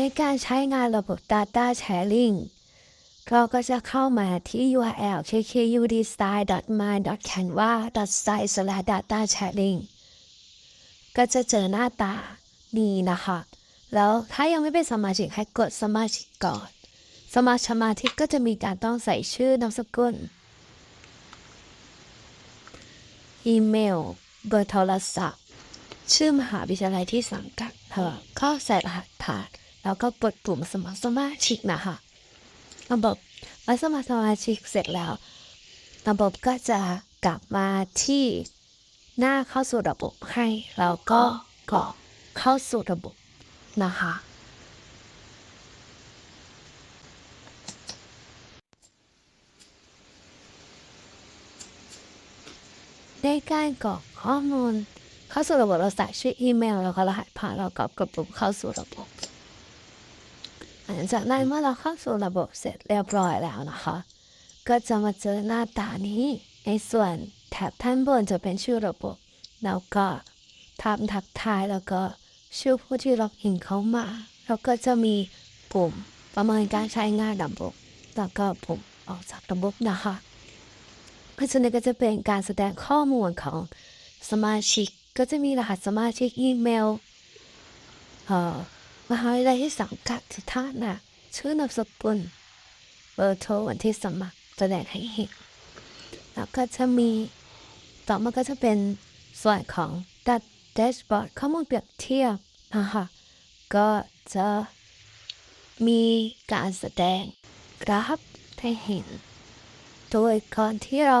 ในการใช้งานระบบ Data Sharing เราก็จะเข้ามาที่ URL kkudstyle.my.canva.site/data-sharing ก็จะเจอหน้าตานี้นะคะ แล้วถ้ายังไม่เป็นสมาชิกให้กดสมาชิกก่อน สมาชิกมาชิกก็จะมีการต้องใส่ชื่อนามสกุล อีเมล เบอร์โทรศัพท์ ชื่อมหาวิทยาลัยที่สังกัดเธอเข้าใส่รหัสผ่าน แล้วก็กดปุ่มสมัครสมาชิกนะคะระบบเมื่อสมัครสมาชิกเสร็จแล้ว ระบบก็จะกลับมาที่หน้าเข้าสู่ระบบให้แล้วก็กรอกเข้าสู่ระบบนะคะในการกรอกข้อมูล เข้าสู่ระบบเราใส่ชื่ออีเมลแล้วก็รหัสผ่านเราก็กดปุ่มเข้าสู่ระบบ หลังจากนั้นเมื่อเราเข้าสู่ระบบเสร็จเรียบร้อยแล้วนะคะ ก็จะมาเจอหน้าตานี้ ในส่วนแถบท่านบนจะเป็นชื่อระบบ แล้วก็ทำทักทายแล้วก็ชื่อผู้ที่ล็อกอินเข้ามา แล้วก็จะมีปุ่มประเมินการใช้งานระบบ แล้วก็ปุ่มออกจากระบบนะคะเพราะฉะนั้นก็จะเป็นการแสดงข้อมูลของสมาชิก ก็จะมีรหัสสมาชิกอีเมล เอ่อ มหาวิทยาลัยที่สังกัดที่ท่านะชื่อนามสกุลเบอร์โทรวันที่สมัครแสดงให้เห็นแล้วก็จะมีต่อมาก็จะเป็นส่วนของดัดแดชบอร์ดข้อมูลเปรียบเทียบนะคะก็จะมีการแสดงกราฟให้เห็น โดยก่อนที่เรา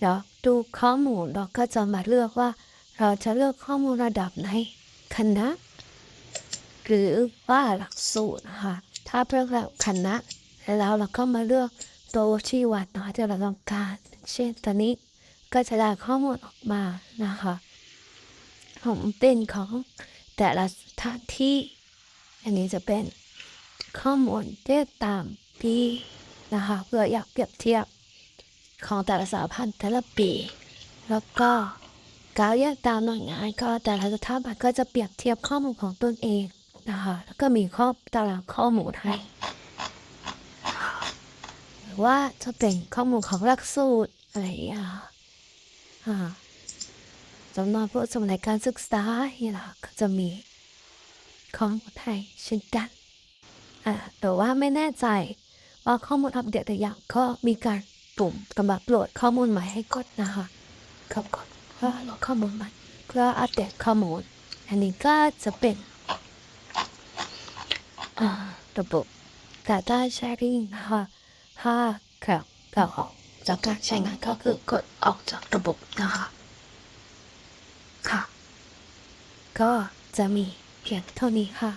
อยากดูข้อมูลเราก็จะมาเลือกว่า เราจะเลือกข้อมูลระดับไหนคณะ หรือว่าหลักสูตรนะคะถ้าเลือกแล้วคณะแล้วเราก็มาเลือกตัวชี้วัดนะที่เราต้องการ เช่นตอนนี้ก็จะได้ข้อมูลออกมานะคะของเป็นของแต่ละสถานที่ อันนี้จะเป็นข้อมูลที่ตามปีนะคะเพื่ออยากเปรียบเทียบของแต่ละสถาบันแต่ละปี แล้วก็การแยกตามหน่วยงานก็แต่ละสถาบันก็จะเปรียบเทียบข้อมูลของตนเอง นะคะ แล้วก็มีข้อตารางข้อมูลให้ หรือว่าจะเป็นข้อมูลของหลักสูตรอะไรอย่างเงี้ยค่ะอ่าจำนวนผู้สมัยการศึกษานี่แหละก็จะมีข้อมูลให้เช่นกันอ่าแต่ว่าไม่แน่ใจว่าข้อมูลอัปเดตแต่อย่างก็มีการปุ่มกำลังโหลดข้อมูลใหม่ให้กดนะคะกดกดเพื่อโหลดข้อมูลใหม่เพื่ออัปเดตข้อมูล อันนี้ก็จะเป็น ระบบ Data Sharing นะคะถ้าครับเราออกจากการใช้งานก็คือกดออกจากระบบนะคะค่ะ ก็จะมีเพียงเท่านี้ค่ะ